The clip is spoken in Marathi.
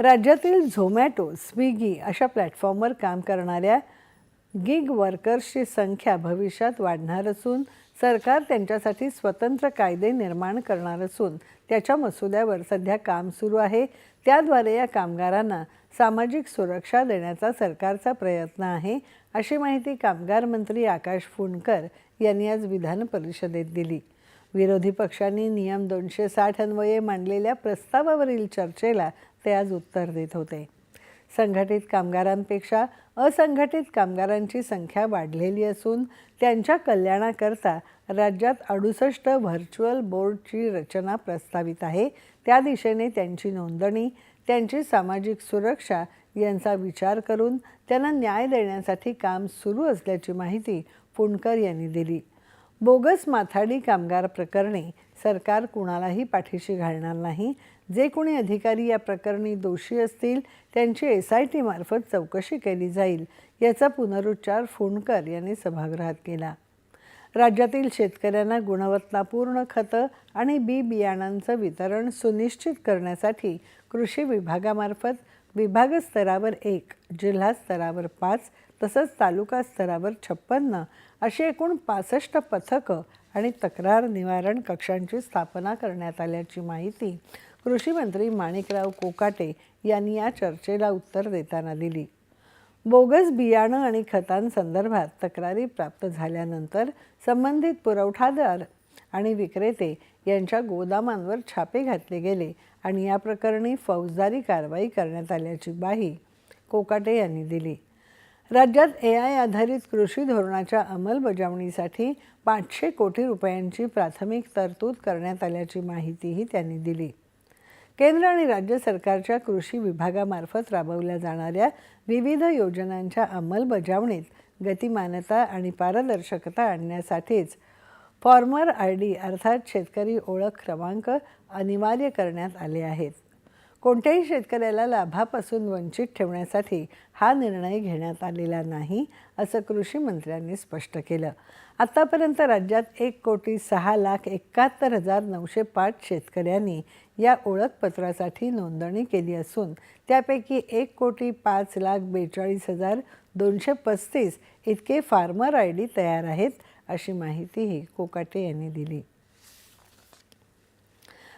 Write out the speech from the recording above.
राज्यातील झोमॅटो स्विगी अशा प्लॅटफॉर्मवर काम करणाऱ्या गिग वर्कर्सची संख्या भविष्यात वाढणार असून सरकार त्यांच्यासाठी स्वतंत्र कायदे निर्माण करणार असून त्याच्या मसुद्यावर सध्या काम सुरू आहे. त्याद्वारे या कामगारांना सामाजिक सुरक्षा देण्याचा सरकारचा प्रयत्न आहे अशी माहिती कामगार मंत्री आकाश फुंडकर यांनी आज विधान परिषदेत दिली. विरोधी पक्षांनी नियम दोनशे साठ अन्वये मांडलेल्या प्रस्तावावरील चर्चेला ते आज उत्तर देत होते. संघटित कामगारांपेक्षा असंघटित कामगारांची संख्या वाढलेली असून त्यांच्या कल्याणाकरता राज्यात अडुसष्ट व्हर्च्युअल बोर्डची रचना प्रस्तावित आहे. त्या दिशेने त्यांची नोंदणी त्यांची सामाजिक सुरक्षा यांचा विचार करून त्यांना न्याय देण्यासाठी काम सुरू असल्याची माहिती पुणकर यांनी दिली. बोगस माथाडी कामगार प्रकरणी सरकार कुणालाही पाठीशी घालणार नाही. जे कोणी अधिकारी या प्रकरणी दोषी असतील त्यांची एस आय टी मार्फत चौकशी केली जाईल याचा पुनरुच्चार फोंडकर यांनी सभागृहात केला. राज्यातील शेतकऱ्यांना गुणवत्तापूर्ण खतं आणि बी बियाणांचं वितरण सुनिश्चित करण्यासाठी कृषी विभागामार्फत विभाग स्तरावर एक जिल्हा स्तरावर पाच तसंच तालुका स्तरावर छप्पन्न अशी एकूण पासष्ट पथकं आणि तक्रार निवारण कक्षांची स्थापना करण्यात आल्याची माहिती कृषीमंत्री माणिकराव कोकाटे यांनी या चर्चेला उत्तर देताना दिली. बोगस बियाणं आणि खतांसंदर्भात तक्रारी प्राप्त झाल्यानंतर संबंधित पुरवठादार आणि विक्रेते यांच्या गोदामांवर छापे घातले गेले आणि या प्रकरणी फौजदारी कारवाई करण्यात आल्याची ग्वाही कोकाटे यांनी दिली. राज्यात ए आय आधारित कृषी धोरणाच्या अंमलबजावणीसाठी पाचशे कोटी रुपयांची प्राथमिक तरतूद करण्यात आल्याची माहितीही त्यांनी दिली. केंद्र आणि राज्य सरकारच्या कृषी विभागामार्फत राबवल्या जाणाऱ्या विविध योजनांच्या अंमलबजावणीत गतिमानता आणि पारदर्शकता आणण्यासाठीच फॉर्मर आय डी अर्थात शेतकरी ओळख क्रमांक अनिवार्य करण्यात आले आहेत. कोणत्याही शेतकऱ्याला लाभापासून वंचित ठेवण्यासाठी हा निर्णय घेण्यात आलेला नाही असं कृषी मंत्र्यांनी स्पष्ट केलं. आत्तापर्यंत राज्यात एक कोटी सहा लाख एकाहत्तर हजार नऊशे पाच शेतकऱ्यांनी या ओळखपत्रासाठी नोंदणी केली असून त्यापैकी एक कोटी पाच लाख बेचाळीस हजार दोनशे पस्तीस इतके फार्मर आय डी तयार आहेत अशी माहितीही कोकाटे यांनी दिली.